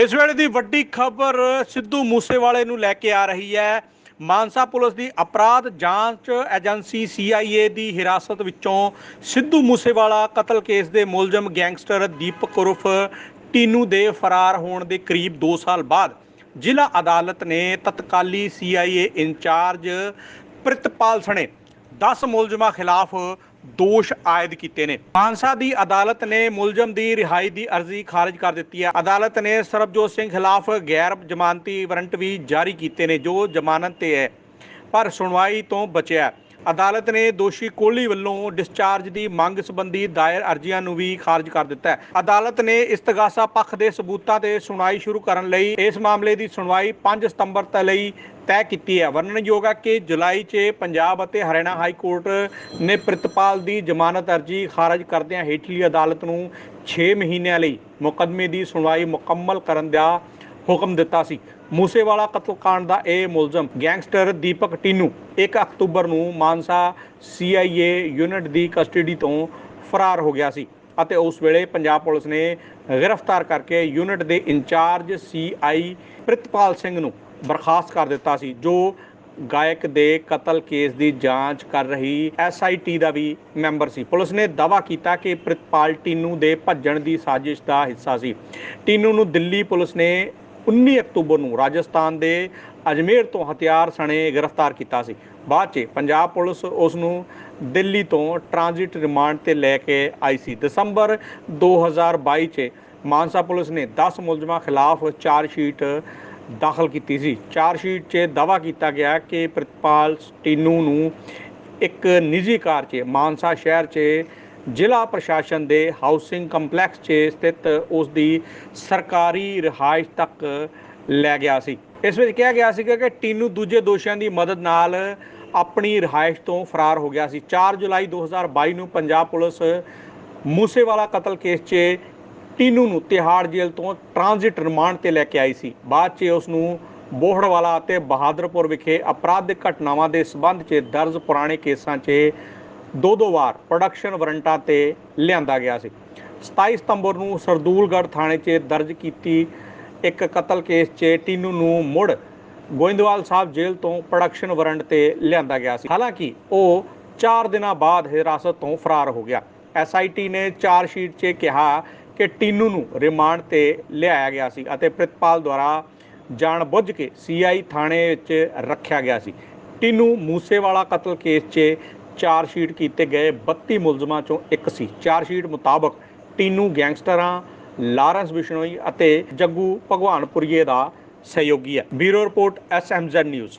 ਇਸ ਵੇਲੇ ਦੀ ਵੱਡੀ ਖਬਰ ਸਿੱਧੂ ਮੂਸੇਵਾਲੇ ਨੂੰ ਲੈ ਕੇ ਆ ਰਹੀ ਹੈ। ਮਾਨਸਾ ਪੁਲਿਸ ਦੀ ਅਪਰਾਧ ਜਾਂਚ ਏਜੰਸੀ CIA ਦੀ ਹਿਰਾਸਤ ਵਿੱਚੋਂ ਸਿੱਧੂ ਮੂਸੇਵਾਲਾ ਕਤਲ ਕੇਸ ਦੇ ਮੁਲਜ਼ਮ ਗੈਂਗਸਟਰ ਦੀਪਕ ਉਰਫ ਟੀਨੂ ਦੇ ਫਰਾਰ ਹੋਣ ਦੇ ਕਰੀਬ 2 ਸਾਲ ਬਾਅਦ ਜ਼ਿਲ੍ਹਾ ਅਦਾਲਤ ਨੇ ਤਤਕਾਲੀ CIA ਇੰਚਾਰਜ ਪ੍ਰਿਤਪਾਲ ਸਣੇ 10 ਮੁਲਜ਼ਮਾਂ ਖਿਲਾਫ ਦੋਸ਼ ਆਇਦ ਕੀਤੇ ਨੇ। ਮਾਨਸਾ ਦੀ ਅਦਾਲਤ ਨੇ ਮੁਲਜ਼ਮ ਦੀ ਰਿਹਾਈ ਦੀ ਅਰਜ਼ੀ ਖਾਰਜ ਕਰ ਦਿੱਤੀ ਹੈ। ਅਦਾਲਤ ਨੇ ਸਰਬਜੋਤ ਸਿੰਘ ਖਿਲਾਫ ਗੈਰ ਜ਼ਮਾਨਤੀ ਵਾਰੰਟ ਵੀ ਜਾਰੀ ਕੀਤੇ ਨੇ, ਜੋ ਜ਼ਮਾਨਤ ਤੇ ਹੈ, ਪਰ ਸੁਣਵਾਈ ਤੋਂ ਬਚਿਆ ਅਦਾਲਤ ਨੇ ਦੋਸ਼ੀ ਕੋਹਲੀ ਵੱਲੋਂ ਡਿਸਚਾਰਜ ਦੀ ਮੰਗ ਸੰਬੰਧੀ ਦਾਇਰ ਅਰਜ਼ੀਆਂ ਨੂੰ ਵੀ ਖਾਰਜ ਕਰ ਦਿੱਤਾ ਹੈ। ਅਦਾਲਤ ਨੇ ਇਸਤਗਾਸਾ ਪੱਖ ਦੇ ਸਬੂਤਾਂ ਤੇ ਸੁਣਵਾਈ ਸ਼ੁਰੂ ਕਰਨ ਲਈ ਇਸ ਮਾਮਲੇ ਦੀ ਸੁਣਵਾਈ 5 ਸਤੰਬਰ ਤੱਕ ਲਈ ਤੈਅ ਕੀਤੀ ਹੈ। ਵਰਣਨਯੋਗ ਹੈ ਕਿ ਜੁਲਾਈ 'ਚ ਪੰਜਾਬ ਅਤੇ ਹਰਿਆਣਾ ਹਾਈ ਕੋਰਟ ਨੇ ਪ੍ਰਿਤਪਾਲ ਦੀ ਜ਼ਮਾਨਤ ਅਰਜ਼ੀ ਖਾਰਜ ਕਰਦਿਆਂ ਹੇਠਲੀ ਅਦਾਲਤ ਨੂੰ 6 ਮਹੀਨਿਆਂ ਲਈ ਮੁਕੱਦਮੇ ਦੀ ਸੁਣਵਾਈ ਮੁਕੰਮਲ ਕਰਨ ਦਾ ਹੁਕਮ ਦਿੱਤਾ ਸੀ। ਮੂਸੇਵਾਲਾ ਕਤਲकांड ਦਾ ਇਹ ਮੁਲਜ਼ਮ ਗੈਂਗਸਟਰ ਦੀਪਕ ਟੀਨੂ 1 ਅਕਤੂਬਰ ਨੂੰ ਮਾਨਸਾ CIA ਯੂਨਿਟ ਦੀ ਕਸਟਡੀ ਤੋਂ ਫਰਾਰ ਹੋ ਗਿਆ ਸੀ ਅਤੇ ਉਸ ਵੇਲੇ ਪੰਜਾਬ ਪੁਲਿਸ ਨੇ ਗ੍ਰਿਫਤਾਰ ਕਰਕੇ ਯੂਨਿਟ ਦੇ ਇੰਚਾਰਜ CI ਪ੍ਰਿਤਪਾਲ ਸਿੰਘ ਨੂੰ ਬਰਖਾਸਤ ਕਰ ਦਿੱਤਾ ਸੀ, ਜੋ ਗਾਇਕ ਦੇ ਕਤਲ ਕੇਸ ਦੀ ਜਾਂਚ ਕਰ ਰਹੀ SIT ਦਾ ਵੀ ਮੈਂਬਰ ਸੀ। ਪੁਲਿਸ ਨੇ ਦਾਅਵਾ ਕੀਤਾ ਕਿ ਪ੍ਰਿਤਪਾਲ ਟੀਨੂ ਦੇ ਭੱਜਣ ਦੀ ਸਾਜ਼ਿਸ਼ ਦਾ ਹਿੱਸਾ ਸੀ। ਟੀਨੂ ਨੂੰ ਦਿੱਲੀ ਪੁਲਿਸ ਨੇ 19 ਅਕਤੂਬਰ ਨੂੰ ਰਾਜਸਥਾਨ ਦੇ ਅਜਮੇਰ ਤੋਂ ਹਥਿਆਰ ਸਣੇ ਗ੍ਰਿਫਤਾਰ ਕੀਤਾ ਸੀ। ਬਾਅਦ 'ਚ ਪੰਜਾਬ ਪੁਲਿਸ ਉਸ ਨੂੰ ਦਿੱਲੀ ਤੋਂ ਟ੍ਰਾਂਜ਼ਿਟ ਰਿਮਾਂਡ ਤੇ ਲੈ ਕੇ ਆਈ ਸੀ। ਦਸੰਬਰ 2022 'ਚ ਮਾਨਸਾ ਪੁਲਿਸ ਨੇ 10 ਮੁਲਜ਼ਮਾਂ ਖਿਲਾਫ ਚਾਰਜ ਸ਼ੀਟ ਦਾਖਲ ਕੀਤੀ ਸੀ। ਚਾਰਜ ਸ਼ੀਟ 'ਚ ਦਾਅਵਾ ਕੀਤਾ ਗਿਆ ਕਿ ਪ੍ਰਿਤਪਾਲ ਟੀਨੂ ਨੂੰ ਇੱਕ ਨਿੱਜੀ ਕਾਰ 'ਚ ਮਾਨਸਾ ਸ਼ਹਿਰ 'ਚ ਜ਼ਿਲ੍ਹਾ ਪ੍ਰਸ਼ਾਸਨ ਦੇ ਹਾਊਸਿੰਗ ਕੰਪਲੈਕਸ 'ਚ ਸਥਿਤ ਉਸ ਦੀ ਸਰਕਾਰੀ ਰਿਹਾਇਸ਼ ਤੱਕ ਲੈ ਗਿਆ ਸੀ। ਇਸ ਵਿੱਚ ਕਿਹਾ ਗਿਆ ਸੀ ਕਿ ਟੀਨੂ ਦੂਜੇ ਦੋਸ਼ੀਆਂ ਦੀ ਮਦਦ ਨਾਲ ਆਪਣੀ ਰਿਹਾਇਸ਼ ਤੋਂ ਫਰਾਰ ਹੋ ਗਿਆ ਸੀ। 4 ਜੁਲਾਈ 2022 ਨੂੰ ਪੰਜਾਬ ਪੁਲਿਸ ਮੂਸੇਵਾਲਾ ਕਤਲ ਕੇਸ 'ਚ ਟੀਨੂ ਨੂੰ ਤਿਹਾੜ ਜੇਲ੍ਹ ਤੋਂ ਟ੍ਰਾਂਜ਼ਿਟ ਰਿਮਾਂਡ ਤੇ ਲੈ ਕੇ ਆਈ ਸੀ। ਬਾਅਦ 'ਚ ਉਸ ਨੂੰ ਬੋਹੜਵਾਲਾ ਅਤੇ ਬਹਾਦਰਪੁਰ ਵਿਖੇ ਅਪਰਾਧਿਕ ਘਟਨਾਵਾਂ ਦੇ ਸਬੰਧ 'ਚ ਦਰਜ ਪੁਰਾਣੇ ਕੇਸਾਂ 'ਚ ਦੋ ਦੋ ਵਾਰ ਪ੍ਰੋਡਕਸ਼ਨ ਵਾਰੰਟਾਂ ਤੇ ਲਿਆਂਦਾ ਗਿਆ ਸੀ। 27 ਸਤੰਬਰ ਨੂੰ ਸਰਦੂਲਗੜ੍ਹ ਥਾਣੇ 'ਚ ਦਰਜ ਕੀਤੀ ਇੱਕ ਕਤਲ ਕੇਸ 'ਚ ਟੀਨੂ ਨੂੰ ਮੁੜ ਗੋਇੰਦਵਾਲ ਸਾਹਿਬ ਜੇਲ੍ਹ ਤੋਂ ਪ੍ਰੋਡਕਸ਼ਨ ਵਾਰੰਟ ਤੇ ਲਿਆਂਦਾ ਗਿਆ ਸੀ। ਹਾਲਾਂਕਿ ਉਹ 4 ਦਿਨਾਂ ਬਾਅਦ ਹਿਰਾਸਤ ਤੋਂ ਫਰਾਰ ਹੋ ਗਿਆ। ਐਸਆਈਟੀ ਨੇ ਚਾਰ ਸ਼ੀਟ 'ਚ ਕਿਹਾ ਕਿ ਟੀਨੂ ਨੂੰ ਰਿਮਾਂਡ ਤੇ ਲਿਆਇਆ ਗਿਆ ਸੀ ਅਤੇ ਪ੍ਰਿਤਪਾਲ ਦੁਆਰਾ ਜਾਣ ਬੁੱਝ ਕੇ ਸੀਆਈ ਥਾਣੇ ਵਿੱਚ ਰੱਖਿਆ ਗਿਆ ਸੀ। ਟੀਨੂ ਮੂਸੇਵਾਲਾ ਕਤਲ ਕੇਸ 'ਚ ਚਾਰ ਸ਼ੀਟ ਕੀਤੇ ਗਏ 32 ਮੁਲਜ਼ਮਾਂ ਚੋਂ ਇੱਕ ਸੀ। ਚਾਰ ਸ਼ੀਟ ਮੁਤਾਬਕ ਟੀਨੂ ਗੈਂਗਸਟਰਾਂ, ਲਾਰੈਂਸ ਬਿਸ਼ਨੋਈ ਅਤੇ ਜੱਗੂ ਭਗਵਾਨਪੁਰੀਏ ਦਾ ਸਹਿਯੋਗੀ ਹੈ। Bureau report SMZ news.